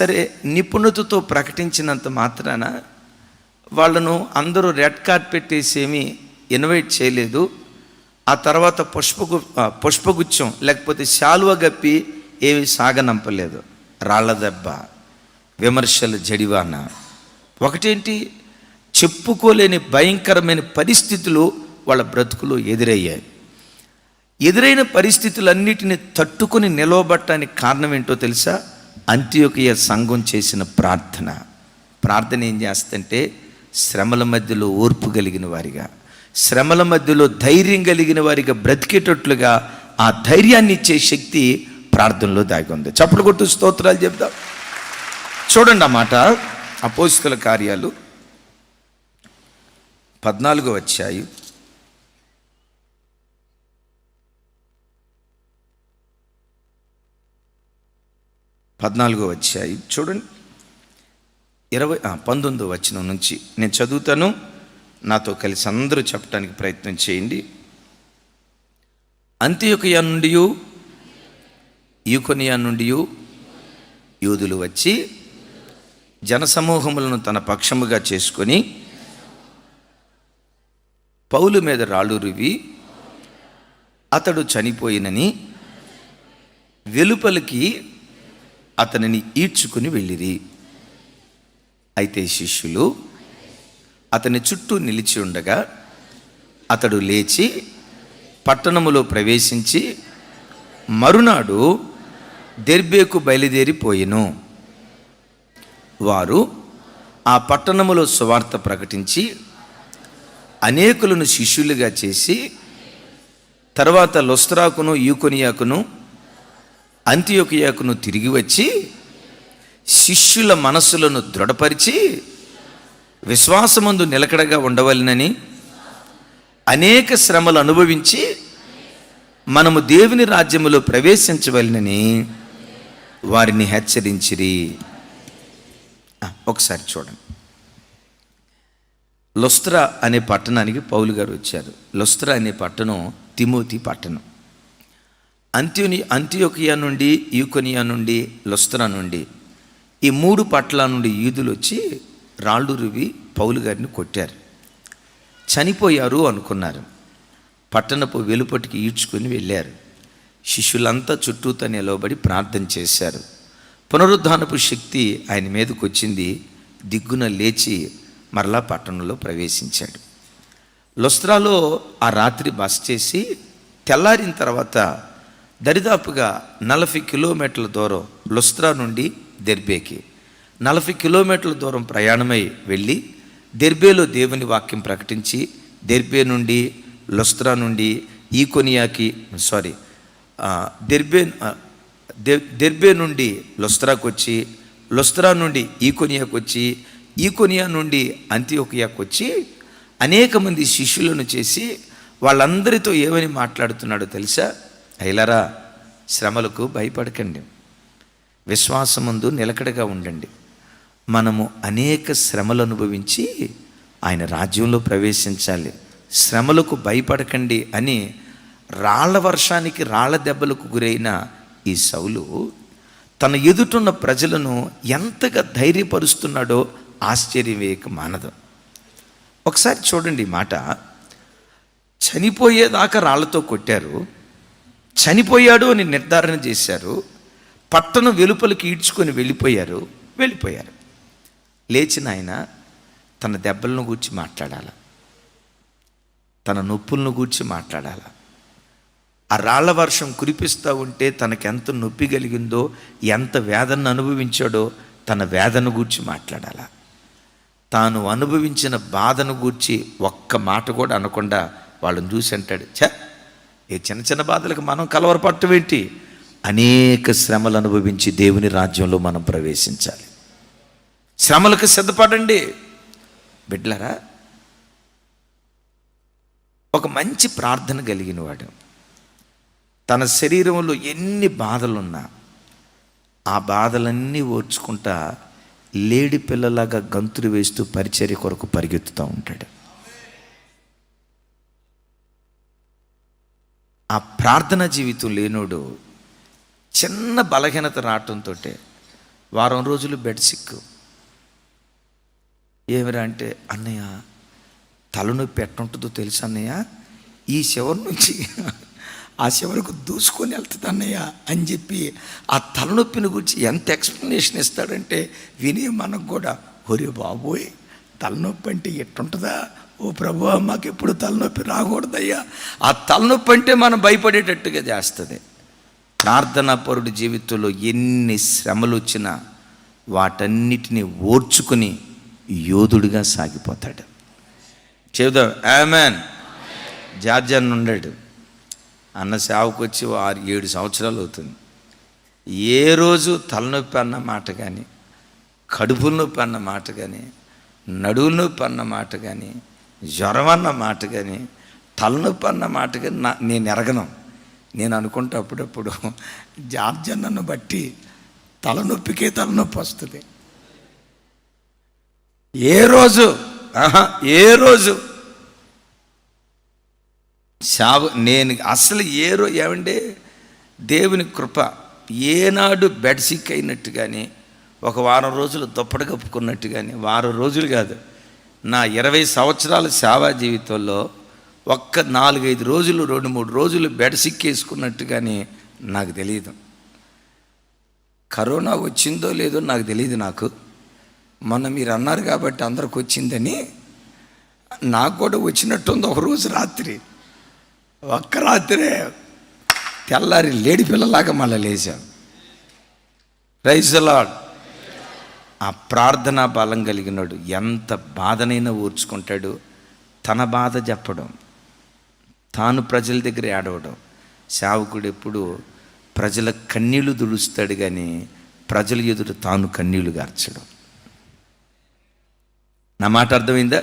సరే నిపుణతతో ప్రకటించినంత మాత్రాన వాళ్ళను అందరూ రెడ్ కార్పెట్ వేసేమి ఇన్వైట్ చేయలేదు. ఆ తర్వాత పుష్పగు పుష్పగుచ్చం లేకపోతే శాలువ గప్పి ఏమి సాగనంపలేదు. రాళ్ళ దెబ్బ విమర్శలు జడివాన. ఒకటేంటి? చెప్పుకోలేని భయంకరమైన పరిస్థితులు వాళ్ళ బ్రతుకులు ఎదురయ్యాయి. ఎదురైన పరిస్థితులన్నిటిని తట్టుకొని నిలవబట్టడానికి కారణం ఏంటో తెలుసా? అంత్యోకయ సంఘం చేసిన ప్రార్థన. ప్రార్థన ఏం చేస్తుంటే శ్రమల మధ్యలో ఓర్పు కలిగిన వారిగా శ్రమల మధ్యలో ధైర్యం కలిగిన వారిగా బ్రతికేటట్లుగా ఆ ధైర్యాన్ని ఇచ్చే శక్తి ప్రార్థనలో దాగి ఉంది. చప్పుడు కొట్టు స్తోత్రాలు చెప్దాం. చూడండి ఆ మాట. అపోస్తుల కార్యాలు పద్నాలుగో వచ్చాయి పద్నాలుగో వచ్చాయి చూడండి. ఇరవై పంతొమ్మిదో వచ్చిన నుంచి నేను చదువుతాను. నాతో కలిసి అందరూ చెప్పడానికి ప్రయత్నం చేయండి. అంత్యొకయ నుండి యూకొనియా నుండి యూదులు వచ్చి జనసమూహములను తన పక్షముగా చేసుకొని పౌలు మీద రాళ్ళు రువి అతడు చనిపోయినని వెలుపలికి అతనిని ఈడ్చుకుని వెళ్ళిరి. అయితే శిష్యులు అతని చుట్టూ నిలిచి ఉండగా అతడు లేచి పట్టణములో ప్రవేశించి మరునాడు దెర్బేకు బయలుదేరిపోయెను వారు ఆ పట్టణములో సువార్త ప్రకటించి అనేకులను శిష్యులుగా చేసి తర్వాత లొస్త్రాకును యూకొనియాకును అంత్యోకియాకును తిరిగి వచ్చి శిష్యుల మనస్సులను దృఢపరిచి విశ్వాసమందు నిలకడగా ఉండవలనని అనేక శ్రమలు అనుభవించి మనము దేవుని రాజ్యములో ప్రవేశించవలనని వారిని హెచ్చరించిరి. ఒకసారి చూడండి. లొస్త్రా అనే పట్టణానికి పౌలు గారు వచ్చారు. లొస్త్రా అనే పట్టణం తిమోతి పట్టణం. అంత్యుని అంత్యోకియా నుండి యూకొనియా నుండి లొస్త్రా నుండి ఈ మూడు పట్ల నుండి యూదులు వచ్చి రాళ్ళు రువి పౌలు గారిని కొట్టారు. చనిపోయారు అనుకున్నారు. పట్టణపు వెలుపటికి ఈడ్చుకొని వెళ్ళారు. శిష్యులంతా చుట్టూతో నిలవబడి ప్రార్థన చేశారు. పునరుద్ధానపు శక్తి ఆయన మీదకు వచ్చింది. దిగ్గున లేచి మరలా పట్టణంలో ప్రవేశించాడు. లొస్త్రాలో ఆ రాత్రి బస చేసి తెల్లారిన తర్వాత దరిదాపుగా నలభై కిలోమీటర్ల దూరం లొస్త్రా నుండి దెర్బేకి. నలభై కిలోమీటర్ల దూరం ప్రయాణమై వెళ్ళి దెర్బేలో దేవుని వాక్యం ప్రకటించి దెర్బే నుండి లొస్త్రా నుండి ఈకొనియాకి సారీ దెర్బే దెర్బే నుండి లొస్త్రాకు వచ్చి లొస్త్రా నుండి ఈకొనియాకు వచ్చి ఈకొనియా నుండి అంత్యోకియాకు వచ్చి అనేక మంది శిష్యులను చేసి వాళ్ళందరితో ఏమని మాట్లాడుతున్నాడో తెలుసా? అయ్యలారా శ్రమలకు భయపడకండి. విశ్వాసముందు నిలకడగా ఉండండి. మనము అనేక శ్రమలు అనుభవించి ఆయన రాజ్యంలో ప్రవేశించాలి. శ్రమలకు భయపడకండి అని రాళ్ళ వర్షానికి రాళ్ళ దెబ్బలకు గురైన ఈ సౌలు తన ఎదుటున్న ప్రజలను ఎంతగా ధైర్యపరుస్తున్నాడో ఆశ్చర్యం వేయక మానదు. ఒకసారి చూడండి ఈ మాట. చనిపోయేదాకా రాళ్ళతో కొట్టారు. చనిపోయాడు అని నిర్ధారణ చేశారు. పట్టణం వెలుపలికి ఈడ్చుకొని వెళ్ళిపోయారు. వెళ్ళిపోయారు. లేచిన ఆయన తన దెబ్బలను గూర్చి మాట్లాడాల. తన నొప్పులను గూర్చి మాట్లాడాల. ఆ రాళ్ళ వర్షం కురిపిస్తూ ఉంటే తనకెంత నొప్పి కలిగిందో ఎంత వేదనను అనుభవించాడో తన వేదన గూర్చి మాట్లాడాల. తాను అనుభవించిన బాధను గూర్చి ఒక్క మాట కూడా అనకుండా వాళ్ళని చూసి అంటాడు చ ఏ చిన్న చిన్న బాధలకు మనం కలవరపట్టం ఏంటి? అనేక శ్రమలు అనుభవించి దేవుని రాజ్యంలో మనం ప్రవేశించాలి. శ్రమలకు సిద్ధపడండి. బిడ్లరా ఒక మంచి ప్రార్థన కలిగిన వాడు తన శరీరంలో ఎన్ని బాధలున్నా ఆ బాధలన్నీ ఓర్చుకుంటా లేడి పిల్లలాగా గంతులు వేస్తూ పరిచర్య కొరకు పరిగెత్తుతూ ఉంటాడు. ఆ ప్రార్థన జీవితం లేనోడు చిన్న బలహీనత రావటంతో వారం రోజులు బెడ్ సిక్కు. ఏమిరా అంటే అన్నయ్య తలనొప్పి ఎట్టుంటుందో తెలుసు అన్నయ్య? ఈ చివరి నుంచి ఆ చివరకు దూసుకొని వెళ్తుంది అన్నయ్య అని చెప్పి ఆ తలనొప్పిని గురించి ఎంత ఎక్స్ప్లెనేషన్ ఇస్తాడంటే విని మనకు కూడా ఒరే బాబోయ్ తలనొప్పి అంటే ఎట్టుంటుందా? ఓ ప్రభు మాకు ఎప్పుడు తలనొప్పి రాకూడదయ్యా. ఆ తలనొప్పి అంటే మనం భయపడేటట్టుగా చేస్తుంది. ప్రార్థనా పరుడి జీవితంలో ఎన్ని శ్రమలు వచ్చినా వాటన్నిటిని ఓర్చుకుని యోధుడిగా సాగిపోతాడు. చెబుదాం ఆమెన్. జార్జ్ అన్న ఉన్నాడు అన్న సేవకు వచ్చి ఆరు ఏడు సంవత్సరాలు అవుతుంది. ఏ రోజు తలనొప్పి అన్న మాట కానీ కడుపుల నొప్పి అన్న మాట కానీ నడువుల నొప్పి అన్న మాట కానీ జ్వరం అన్న మాట కానీ తలనొప్పి అన్న మాట కానీ నా నేను ఎరగను. నేను అనుకుంటే అప్పుడప్పుడు జార్జన్నను బట్టి తలనొప్పికే తలనొప్పి వస్తుంది. ఏ రోజు ఏ రోజు? శావ నేను అసలు ఏ రోజు ఏమంటే దేవుని కృప ఏనాడు బెడ్ సిక్ అయినట్టు కానీ ఒక వారం రోజులు దుప్పటి కప్పుకున్నట్టు కానీ వారం రోజులు కాదు. నా ఇరవై సంవత్సరాల సేవా జీవితంలో ఒక్క నాలుగైదు రోజులు రెండు మూడు రోజులు బెడ్ సిక్ కానీ నాకు తెలియదు. కరోనా వచ్చిందో లేదో నాకు తెలియదు నాకు. మొన్న మీరు అన్నారు కాబట్టి అందరికి వచ్చిందని. నాకు కూడా వచ్చినట్టుంది ఒక రోజు రాత్రి. ఒక్క రాత్రే తెల్లారి లేడి పిల్లలాగా మళ్ళీ లేచాం రైజలాడ్ ఆ ప్రార్థనా బలం కలిగినాడు ఎంత బాధనైనా ఊర్చుకుంటాడు. తన బాధ చెప్పడం తాను ప్రజల దగ్గర ఏడవడం. సేవకుడు ఎప్పుడు ప్రజల కన్నీళ్ళు దుడుస్తాడు కానీ ప్రజల ఎదుట తాను కన్నీళ్ళు గార్చడం. నా మాట అర్థమైందా?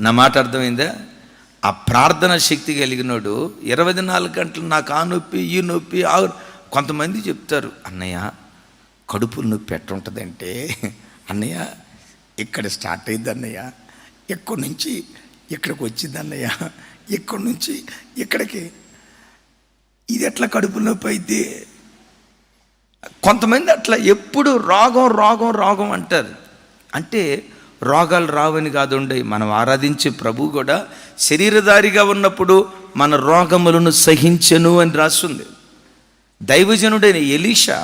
నా మాట అర్థమైందా? ఆ ప్రార్థన శక్తి కలిగినోడు ఇరవై నాలుగు గంటలు నాకు ఆ నొప్పి ఈ నొప్పి ఆ కొంతమంది చెప్తారు అన్నయ్య కడుపులు నొప్పి ఎట్టుంటుందంటే అన్నయ్య ఇక్కడ స్టార్ట్ అయింది అన్నయ్య ఇక్కడి నుంచి ఇక్కడికి వచ్చింది అన్నయ్య ఇక్కడి నుంచి ఇక్కడికి ఇది ఎట్లా కడుపు నొప్పి అయితే కొంతమంది అట్లా ఎప్పుడు రోగం రోగం రోగం అంటారు. అంటే రోగాలు రావని కాదుండే మనం ఆరాధించే ప్రభు కూడా శరీరధారిగా ఉన్నప్పుడు మన రోగములను సహించను అని రాస్తుంది దైవజనుడైన ఎలీషా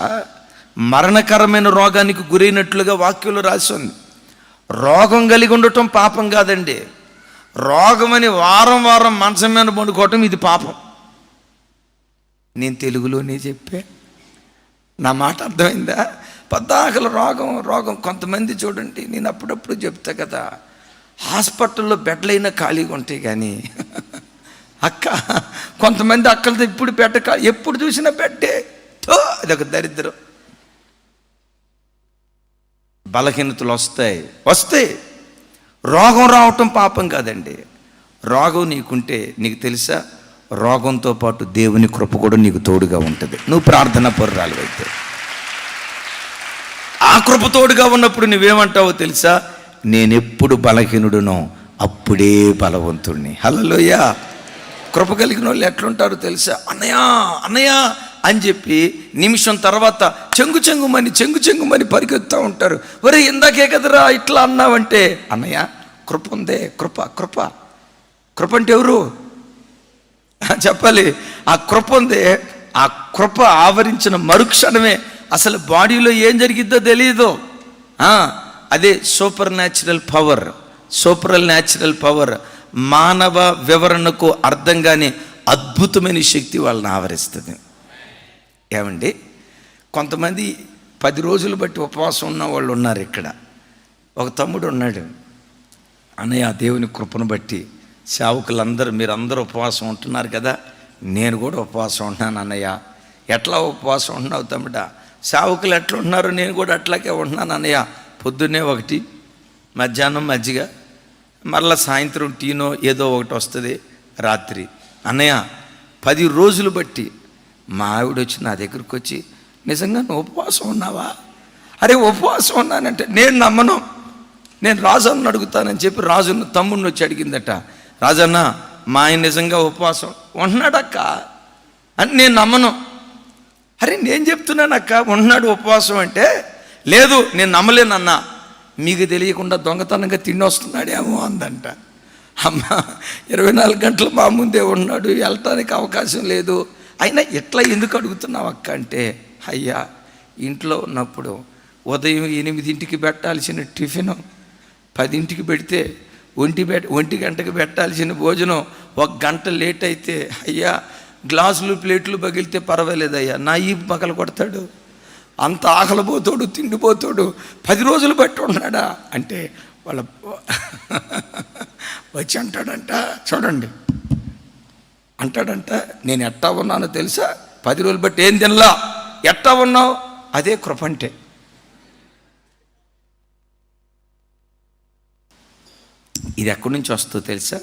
మరణకరమైన రోగానికి గురైనట్లుగా వాక్యంలో ఉంది రోగం కలిగి ఉండటం పాపం కాదండి. రోగమని వారం వారం మంచం మీద పండుకోవటం ఇది పాపం. నేను తెలుగులోనే చెప్పే. నా మాట అర్థమైందా? పద్దాకల రోగం రోగం కొంతమంది చూడండి నేను అప్పుడప్పుడు చెప్తా కదా. హాస్పిటల్లో బెడ్లైనా ఖాళీగా ఉంటాయి కానీ అక్క కొంతమంది అక్కలతో ఇప్పుడు బెడ్ ఎప్పుడు చూసినా బెడ్డే. థో, అదొక దరిద్రం. బలహీనతలు వస్తాయి. వస్తాయి రోగం రావటం పాపం కాదండి. రోగం నీకుంటే నీకు తెలుసా? రోగంతో పాటు దేవుని కృప కూడా నీకు తోడుగా ఉంటుంది. నువ్వు ప్రార్థన పొర్రాలు అయితే ఆ కృప తోడుగా ఉన్నప్పుడు నువ్వేమంటావో తెలుసా? నేనెప్పుడు బలహీనుడునో అప్పుడే బలవంతుడిని హలోయ కృప కలిగిన వాళ్ళు ఎట్లుంటారో తెలుసా? అన్నయ్య! అన్నయ్య! అని చెప్పి నిమిషం తర్వాత చెంగు చెంగుమని చెంగు చెంగుమని పరిగెత్తా ఉంటారు. ఒరే ఇందాకే కదరా ఇట్లా అన్నావంటే అన్నయ్య కృప ఉందే కృప కృప. కృప అంటే ఎవరు? చెప్పాలి. ఆ కృప ఉందే ఆ కృప ఆవరించిన మరుక్షణమే అసలు బాడీలో ఏం జరిగిద్దో తెలియదు అదే supernatural power supernatural power. మానవ వివరణకు అర్థం కాని అద్భుతమైన శక్తి వాళ్ళని ఆవరిస్తుంది. ఏమండి? కొంతమంది పది రోజులు బట్టి ఉపవాసం ఉన్న వాళ్ళు ఉన్నారు ఇక్కడ. ఒక తమ్ముడు ఉన్నాడు. అన్నయ్య దేవుని కృపను బట్టి సేవకులందరూ మీరందరూ ఉపవాసం ఉంటున్నారు కదా? నేను కూడా ఉపవాసం ఉంటున్నాను అన్నయ్య. ఎట్లా ఉపవాసం ఉంటున్నావు తమ్ముడా? సేవకులు ఎట్లా ఉంటున్నారు? నేను కూడా అట్లాగే ఉంటున్నాను అన్నయ్య. పొద్దున్నే ఒకటి మధ్యాహ్నం మజ్జిగ మరలా సాయంత్రం టీనో ఏదో ఒకటి వస్తుంది రాత్రి. అన్నయ్య పది రోజులు బట్టి మా ఆవిడ వచ్చి నా దగ్గరికి వచ్చి నిజంగా నువ్వు ఉపవాసం ఉన్నావా? అరే ఉపవాసం ఉన్నానంటే నేను నమ్మను. నేను రాజుని అడుగుతానని చెప్పి రాజును తమ్ముడిని వచ్చి అడిగిందట. రాజన్న మా ఆయన నిజంగా ఉపవాసం ఉన్నాడక్క. అని నేను నమ్మను. అరే నేను చెప్తున్నానక్క ఉన్నాడు ఉపవాసం అంటే? లేదు నేను నమ్మలేనన్నా. మీకు తెలియకుండా దొంగతనంగా తిండి వస్తున్నాడేమో అందంట. అమ్మ ఇరవై నాలుగు గంటలు మా ముందే ఉన్నాడు. వెళ్ళటానికి అవకాశం లేదు. అయినా ఎట్లా ఎందుకు అడుగుతున్నావు అక్క అంటే అయ్యా ఇంట్లో ఉన్నప్పుడు ఉదయం ఎనిమిదింటికి పెట్టాల్సిన టిఫిను పదింటికి పెడితే ఒంటి పె ఒంటి గంటకి పెట్టాల్సిన భోజనం ఒక గంట లేట్ అయితే అయ్యా గ్లాసులు ప్లేట్లు పగిలితే పర్వాలేదయ్యా నా ఈ పగల కొడతాడు. అంత ఆకలిపోతాడు తిండిపోతాడు పది రోజులు బట్టి ఉన్నాడా అంటే వాళ్ళ వచ్చి అంటాడంట చూడండి. అంటాడంట నేను ఎట్టా ఉన్నానో తెలుసా? పది రోజులు బట్టి ఏం తినలా? ఎట్టా ఉన్నావు? అదే కృప అంటే. ఇది ఎక్కడి నుంచి వస్తుందో తెలుసా?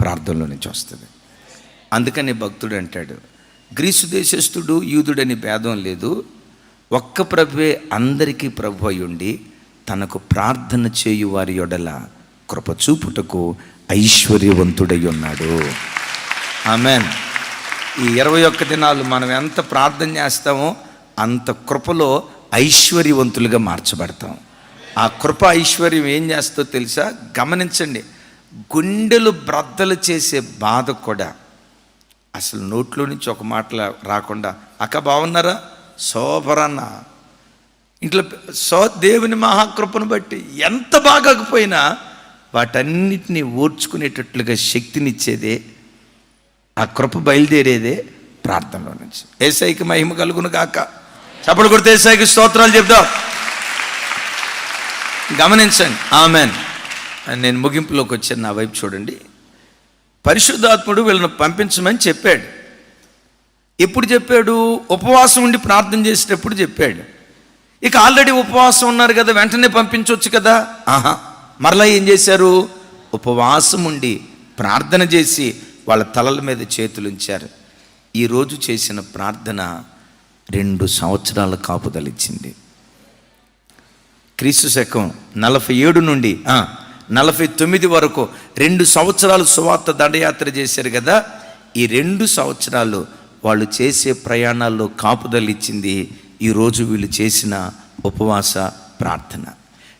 ప్రార్థనలో నుంచి వస్తుంది. అందుకని భక్తుడు అంటాడు గ్రీసు దేశస్థుడు యూదుడని భేదం లేదు. ఒక్క ప్రభువే అందరికీ ప్రభు అయ్యుండి తనకు ప్రార్థన చేయు వారి యొడల కృప చూపుటకు ఐశ్వర్యవంతుడై ఉన్నాడు. ఆమెన్. ఈ ఇరవై ఒక్క దినాలు మనం ఎంత ప్రార్థన చేస్తామో అంత కృపలో ఐశ్వర్యవంతులుగా మార్చబడతాం. ఆ కృప ఐశ్వర్యం ఏం చేస్తో తెలుసా? గమనించండి. గుండెలు బ్రద్దలు చేసే బాధ కూడా అసలు నోట్లో నుంచి ఒక మాట రాకుండా అక్క బాగున్నారా సోపరన్న ఇంట్లో సో దేవుని మహాకృపను బట్టి ఎంత బాగాకపోయినా వాటన్నిటిని ఓర్చుకునేటట్లుగా శక్తినిచ్చేదే ఆ కృప బయలుదేరేదే ప్రార్థనలో నుంచి. ఏసైకి మహిమ కలుగును కాక చప్పుడు కొడితే ఏసైకి స్తోత్రాలు చెప్దాం. గమనించండి. ఆమెన్. నేను ముగింపులోకి వచ్చాను నా వైపు చూడండి. పరిశుద్ధాత్ముడు వీళ్ళని పంపించమని చెప్పాడు. ఎప్పుడు చెప్పాడు? ఉపవాసం ఉండి ప్రార్థన చేసేటప్పుడు చెప్పాడు. ఇక ఆల్రెడీ ఉపవాసం ఉన్నారు కదా వెంటనే పంపించవచ్చు కదా? ఆహా. మరలా ఏం చేశారు? ఉపవాసం ఉండి ప్రార్థన చేసి వాళ్ళ తలల మీద చేతులు ఉంచారు. ఈరోజు చేసిన ప్రార్థన రెండు సంవత్సరాల కాపుదలిచ్చింది. క్రీస్తు శకం నలభై ఏడు నుండి నలభై తొమ్మిది వరకు రెండు సంవత్సరాలు సువార్త దండయాత్ర చేశారు కదా ఈ రెండు సంవత్సరాలు వాళ్ళు చేసే ప్రయాణాల్లో కాపుదలిచ్చింది ఈరోజు వీళ్ళు చేసిన ఉపవాస ప్రార్థన.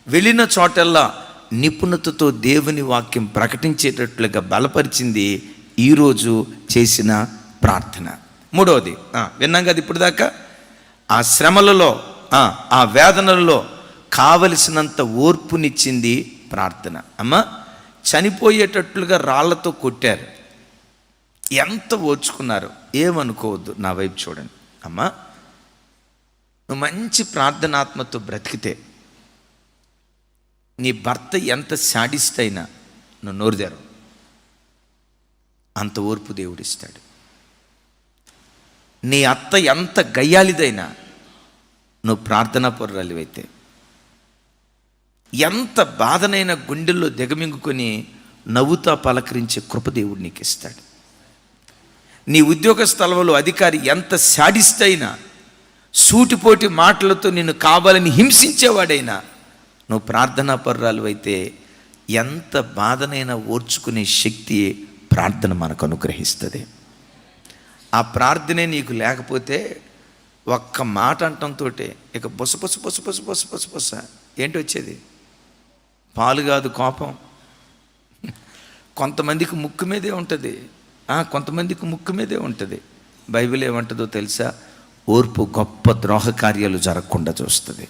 వెళ్ళిన చోటల్లా నిపుణతతో దేవుని వాక్యం ప్రకటించేటట్లుగా బలపరిచింది ఈరోజు చేసిన ప్రార్థన. మూడవది విన్నాం కదా ఇప్పుడు దాకా? ఆ శ్రమలలో ఆ, ఆ వేదనలలో కావలసినంత ఓర్పునిచ్చింది ప్రార్థన. అమ్మ చనిపోయేటట్లుగా రాళ్ళతో కొట్టారు. ఎంత ఓర్చుకున్నారు? ఏమనుకోవద్దు నా వైపు చూడండి. అమ్మా నువ్వు మంచి ప్రార్థనాత్మతో బ్రతికితే నీ భర్త ఎంత శాడిస్ట్ అయినా నువ్వు నోరుదారు అంత ఓర్పు దేవుడిస్తాడు. నీ అత్త ఎంత గయ్యాలిదైనా నువ్వు ప్రార్థనా పొర్రాలివైతే ఎంత బాధనైన గుండెల్లో దిగమింగుకొని నవ్వుతా పలకరించే కృపదేవుడు నీకు ఇస్తాడు నీ ఉద్యోగ స్థలంలో అధికారి ఎంత శాడిస్ట్ అయినా సూటిపోటి మాటలతో నిన్ను కావాలని హింసించేవాడైనా నువ్వు ప్రార్థనా పర్రాలు అయితే ఎంత బాధనైనా ఓర్చుకునే శక్తి ప్రార్థన మనకు అనుగ్రహిస్తుంది. ఆ ప్రార్థనే నీకు లేకపోతే ఒక్క మాట అంటంతో ఇక బొస బొస బొస బొస బొస బొస బొస ఏంటి వచ్చేది? పాలు కాదు కోపం. కొంతమందికి ముక్కు మీదే ఉంటుంది. కొంతమందికి ముక్కు మీదే ఉంటుంది. బైబిల్ ఏమంటుందో తెలుసా? ఓర్పు గొప్ప ద్రోహ కార్యాలు జరగకుండా చూస్తుంది.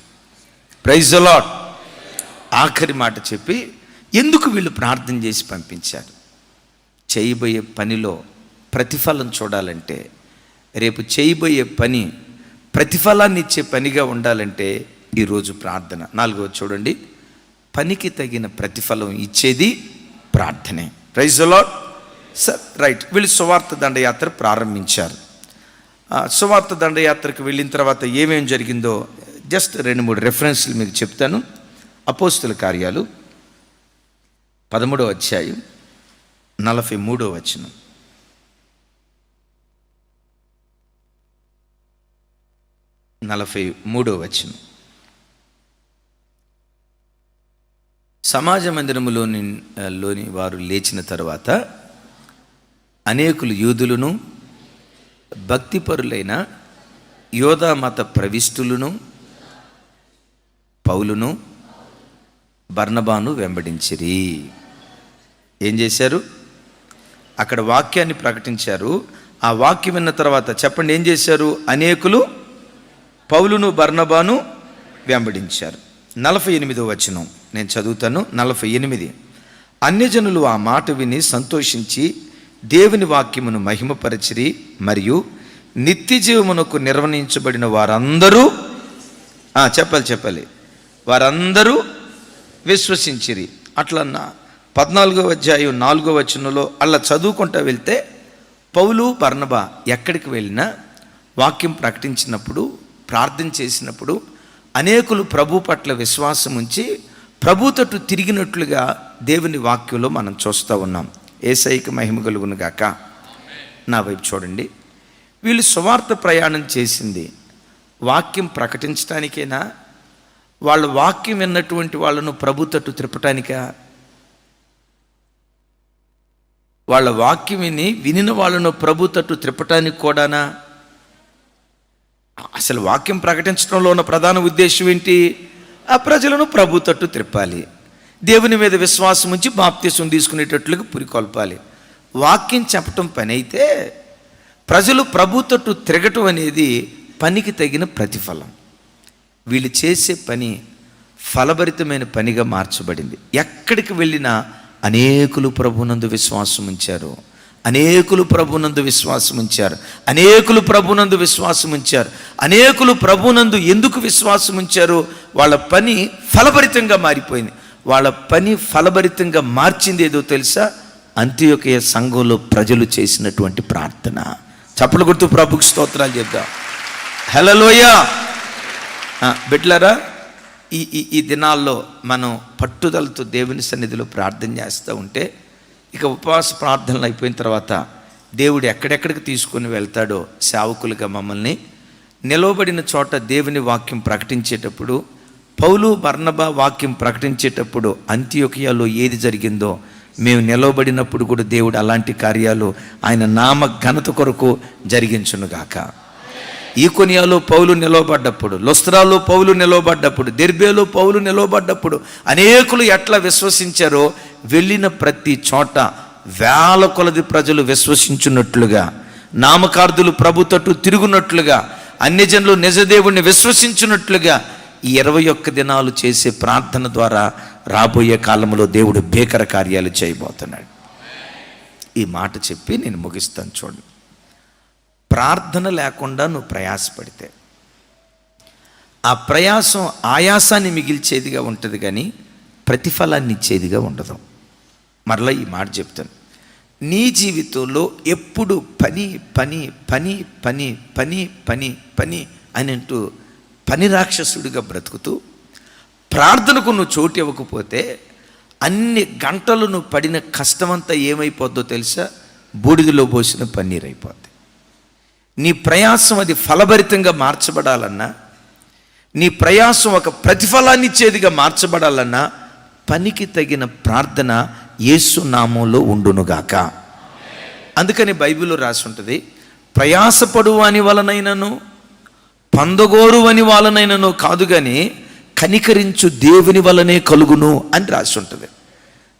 ప్రైజ్ లాట్ ఆఖరి మాట చెప్పి ఎందుకు వీళ్ళు ప్రార్థన చేసి పంపించారు? చేయబోయే పనిలో ప్రతిఫలం చూడాలంటే రేపు చేయబోయే పని ప్రతిఫలాన్ని ఇచ్చే పనిగా ఉండాలంటే ఈరోజు ప్రార్థన. నాలుగవ చూడండి. పనికి తగిన ప్రతిఫలం ఇచ్చేది ప్రార్థనే. ప్రైజ్ లాడ్ సార్ రైట్ వీళ్ళు సువార్త దండయాత్ర ప్రారంభించారు. సువార్త దండయాత్రకు వెళ్ళిన తర్వాత ఏమేం జరిగిందో జస్ట్ రెండు మూడు రెఫరెన్స్లు మీకు చెప్తాను. అపోస్తుల కార్యాలు పదమూడో అధ్యాయం నలభై మూడో వచనం. నలభై మూడో వచనం. సమాజ మందిరములోని లోని వారు లేచిన తర్వాత అనేకులు యూదులను భక్తిపరులైన యోధామత ప్రవిష్టులను పౌలును బర్ణబాను వెంబడించిరి. ఏం చేశారు? అక్కడ వాక్యాన్ని ప్రకటించారు. ఆ వాక్యం విన్న తర్వాత చెప్పండి ఏం చేశారు? అనేకులు పౌలును బర్ణబాను వెంబడించారు. నలభై ఎనిమిదో వచనం. నేను చదువుతాను. నలభై ఎనిమిది. అన్యజనులు ఆ మాట విని సంతోషించి దేవుని వాక్యమును మహిమపరచిరి మరియు నిత్య జీవమునకు నిర్వహించబడిన వారందరూ చెప్పాలి చెప్పాలి. వారందరూ విశ్వసించిరి. అట్లన్నా పద్నాలుగో అధ్యాయం నాలుగో వచనంలో అలా చదువుకుంటూ వెళ్తే పౌలు బర్నబా ఎక్కడికి వెళ్ళినా వాక్యం ప్రకటించినప్పుడు ప్రార్థన చేసినప్పుడు అనేకులు ప్రభు పట్ల విశ్వాసం ఉంచి ప్రభు తట్టు తిరిగినట్లుగా దేవుని వాక్యంలో మనం చూస్తూ ఉన్నాం. ఏసైకి మహిమ కలుగును గాక. నా వైపు చూడండి. వీళ్ళు సువార్త ప్రయాణం చేసింది. వాక్యం ప్రకటించడానికేనా వాళ్ళ వాక్యం విన్నటువంటి వాళ్ళను ప్రభు తట్టు త్రిప్పటానికా వాళ్ళ వాక్యం విని వినిన వాళ్ళను ప్రభు తట్టు త్రిప్పటానికి కూడానా? అసలు వాక్యం ప్రకటించడంలో ఉన్న ప్రధాన ఉద్దేశం ఏంటి? ఆ ప్రజలను ప్రభు తట్టు త్రిప్పాలి. దేవుని మీద విశ్వాసం ఉంచి బాప్తీసం తీసుకునేటట్లుగా పురికొల్పాలి. వాక్యం చెప్పటం పని అయితే ప్రజలు ప్రభు తట్టు తిరగటం అనేది పనికి తగిన ప్రతిఫలం. వీళ్ళు చేసే పని ఫలభరితమైన పనిగా మార్చబడింది. ఎక్కడికి వెళ్ళినా అనేకులు ప్రభునందు విశ్వాసం ఉంచారు. అనేకులు ప్రభునందు విశ్వాసం ఉంచారు. అనేకులు ప్రభునందు విశ్వాసం ఉంచారు. అనేకులు ప్రభునందు ఎందుకు విశ్వాసం ఉంచారు? వాళ్ళ పని ఫలభరితంగా మారిపోయింది. వాళ్ళ పని ఫలభరితంగా మార్చింది ఏదో తెలుసా? అంత్యోకయ సంఘంలో ప్రజలు చేసినటువంటి ప్రార్థన. చప్పలు గుర్తు ప్రభుకి స్తోత్రాలు చెప్దాం. హలోయ బిడ్లరా ఈ ఈ ఈ దినాల్లో మనం పట్టుదలతో దేవుని సన్నిధిలో ప్రార్థన చేస్తూ ఉంటే ఇక ఉపవాస ప్రార్థనలు అయిపోయిన తర్వాత దేవుడు ఎక్కడెక్కడికి తీసుకొని వెళ్తాడో సేవకులుగా మమ్మల్ని నిలవబడిన చోట దేవుని వాక్యం ప్రకటించేటప్పుడు పౌలు వర్ణభ వాక్యం ప్రకటించేటప్పుడు అంత్యోకియాలో ఏది జరిగిందో మేము నిలవబడినప్పుడు కూడా దేవుడు అలాంటి కార్యాలు ఆయన నామ ఘనత కొరకు జరిగించునుగాక. ఈకొనియాలో పౌలు నిలవబడ్డప్పుడు లొస్త్రాలో పౌలు నిలవబడ్డప్పుడు దెర్బేలో పౌలు నిలవబడ్డప్పుడు అనేకులు ఎట్లా విశ్వసించారో వెళ్ళిన ప్రతి చోట వేల కొలది ప్రజలు విశ్వసించున్నట్లుగా నామకార్థులు ప్రభుతట్టు తిరుగునట్లుగా అన్యజనులు నిజదేవుణ్ణి విశ్వసించున్నట్లుగా ఈ ఇరవై ఒక్క దినాలు చేసే ప్రార్థన ద్వారా రాబోయే కాలంలో దేవుడు భీకర కార్యాలు చేయబోతున్నాడు. ఈ మాట చెప్పి నేను ముగిస్తాను చూడండి. ప్రార్థన లేకుండా నువ్వు ప్రయాసపడితే. ఆ ప్రయాసం ఆయాసాన్ని మిగిల్చేదిగా ఉంటుంది కానీ ప్రతిఫలాన్ని ఇచ్చేదిగా ఉండదు. మరలా ఈ మాట చెప్తాను. నీ జీవితంలో ఎప్పుడు పని పని పని పని పని పని పని అని అంటూ పని రాక్షసుడిగా బ్రతుకుతూ ప్రార్థనకు నువ్వు చోటు ఇవ్వకపోతే అన్ని గంటలు నువ్వు పడిన కష్టమంతా ఏమైపోద్దో తెలుసా? బూడిదలో పోసిన పన్నీర్ అయిపోద్ది నీ ప్రయాసం అది ఫలభరితంగా మార్చబడాలన్నా నీ ప్రయాసం ఒక ప్రతిఫలాన్నిచ్చేదిగా మార్చబడాలన్నా పనికి తగిన ప్రార్థన యేసు నామంలో ఉండునుగాక. అందుకని బైబిల్లో రాసి ఉంటుంది ప్రయాసపడు అని వలనైనను పందగోరు అని వాళ్ళనైనను కాదు కానీ కనికరించు దేవుని వలనే కలుగును అని రాసి ఉంటుంది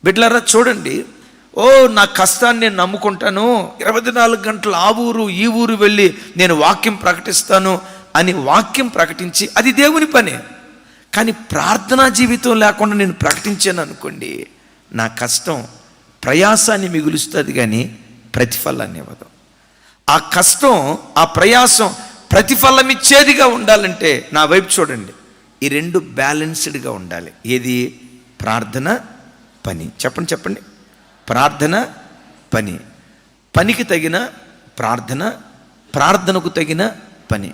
బిడ్డలారా చూడండి ఓ నా కష్టాన్ని నేను నమ్ముకుంటాను. ఇరవై నాలుగు గంటలు ఆ ఊరు ఈ ఊరు వెళ్ళి నేను వాక్యం ప్రకటిస్తాను అని వాక్యం ప్రకటించి అది దేవుని పని. కానీ ప్రార్థనా జీవితం లేకుండా నేను ప్రకటించాను అనుకోండి నా కష్టం ప్రయాసాన్ని మిగులుస్తుంది కానీ ప్రతిఫలాన్ని ఇవ్వదు. ఆ కష్టం ఆ ప్రయాసం ప్రతిఫలం ఇచ్చేదిగా ఉండాలంటే నా వైపు చూడండి ఈ రెండు బ్యాలెన్స్డ్గా ఉండాలి. ఏది? ప్రార్థన పని. చెప్పండి చెప్పండి. ప్రార్థన పని. పనికి తగిన ప్రార్థన ప్రార్థనకు తగిన పని.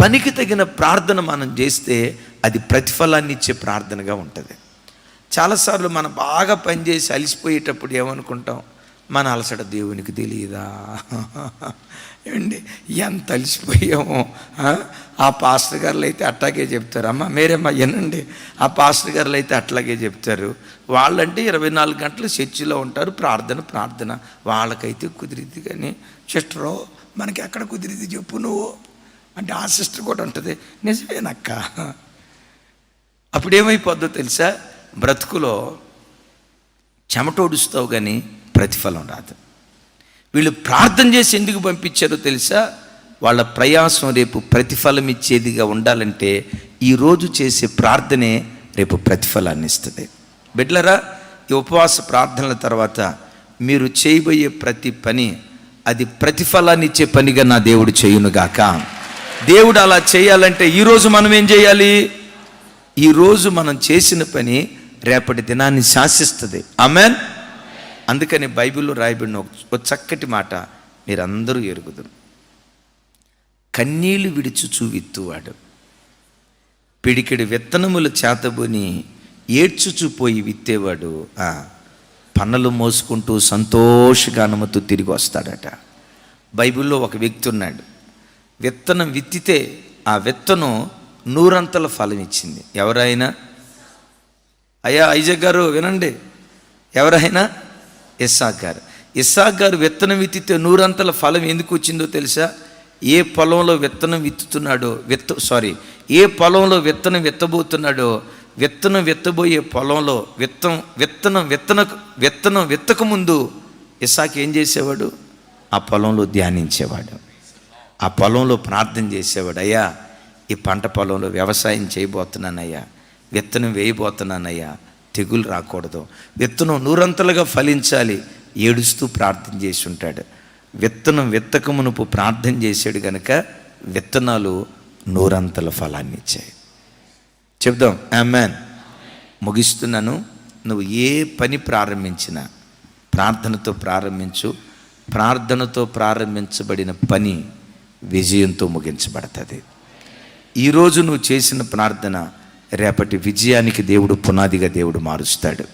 పనికి తగిన ప్రార్థన మనం చేస్తే అది ప్రతిఫలాన్ని ఇచ్చే ప్రార్థనగా ఉంటుంది. చాలాసార్లు మనం బాగా పనిచేసి అలసిపోయేటప్పుడు ఏమనుకుంటాం? మన అలసట దేవునికి తెలియదా ఏమండి ఎంత అలసిపోయామో ఆ? పాస్టర్ గారులు అయితే అట్లాగే చెప్తారు. అమ్మ మీరేమ్మా వినండి. ఆ పాస్టర్ గారులు అయితే అట్లాగే చెప్తారు. వాళ్ళంటే ఇరవై నాలుగు గంటలు చర్చిలో ఉంటారు. ప్రార్థన ప్రార్థన. వాళ్ళకైతే కుదిరిద్ది కానీ సిస్టరో మనకి ఎక్కడ కుదిరిద్ది చెప్పు నువ్వు. అంటే ఆ సిస్టర్ కూడా ఉంటుంది. నిజమేనక్క? అప్పుడేమైపోద్దో తెలుసా? బ్రతుకులో చెమటోడుస్తావు కానీ ప్రతిఫలం రాదు. వీళ్ళు ప్రార్థన చేసి ఎందుకు పంపించారో తెలుసా? వాళ్ళ ప్రయాసం రేపు ప్రతిఫలం ఇచ్చేదిగా ఉండాలంటే ఈరోజు చేసే ప్రార్థనే రేపు ప్రతిఫలాన్ని ఇస్తుంది. బిడ్లరా ఈ ఉపవాస ప్రార్థనల తర్వాత మీరు చేయబోయే ప్రతి పని అది ప్రతిఫలాన్ని ఇచ్చే పనిగా నా దేవుడు చేయునుగాక దేవుడు అలా చేయాలంటే ఈరోజు మనం ఏం చేయాలి? ఈరోజు మనం చేసిన పని రేపటి దినాన్ని శాసిస్తుంది. ఆమెన్. అందుకని బైబిల్లో రాయబడిన ఒక చక్కటి మాట మీరందరూ ఎరుగుదురు. కన్నీళ్ళు విడిచి చూవిత్తువాడు పిడికిడి విత్తనములు చేతబుని ఏడ్చుచుపోయి విత్తేవాడు. పనులు మోసుకుంటూ సంతోషగానముతో తిరిగి వస్తాడట. బైబిల్లో ఒక వ్యక్తి ఉన్నాడు. విత్తనం విత్తితే ఆ విత్తనం నూరంతల ఫలం ఇచ్చింది. ఎవరైనా? అయ్యా ఐజక్ గారు వినండి. ఎవరైనా? ఇస్సాక్ గారు. ఇస్సాక్ గారు విత్తనం విత్తితే నూరంతల ఫలం ఎందుకు వచ్చిందో తెలుసా? ఏ పొలంలో విత్తనం విత్తుతున్నాడో విత్త సారీ ఏ పొలంలో విత్తనం విత్తబోతున్నాడో విత్తనం విత్తబోయే పొలంలో విత్తం విత్తనం విత్తన విత్తనం విత్తక ముందు ఇసాక్ ఏం చేసేవాడు? ఆ పొలంలో ధ్యానించేవాడు. ఆ పొలంలో ప్రార్థన చేసేవాడు అయ్యా ఈ పంట పొలంలో వ్యవసాయం చేయబోతున్నానయ్యా విత్తనం వేయబోతున్నానయ్యా తెగులు రాకూడదు. విత్తనం నూరంతలుగా ఫలించాలి. ఏడుస్తూ ప్రార్థన చేసి ఉంటాడు. విత్తనం విత్తకమునుపు ప్రార్థన చేశాడు గనక విత్తనాలు నూరంతల ఫలాన్ని ఇచ్చాయి. చెప్దాం ఆమెన్. ముగిస్తున్నాను. నువ్వు ఏ పని ప్రారంభించినా ప్రార్థనతో ప్రారంభించు. ప్రార్థనతో ప్రారంభించబడిన పని విజయంతో ముగించబడుతుంది. ఈరోజు నువ్వు చేసిన ప్రార్థన రేపటి విజయానికి దేవుడు పునాదిగా దేవుడు మారుస్తాడు.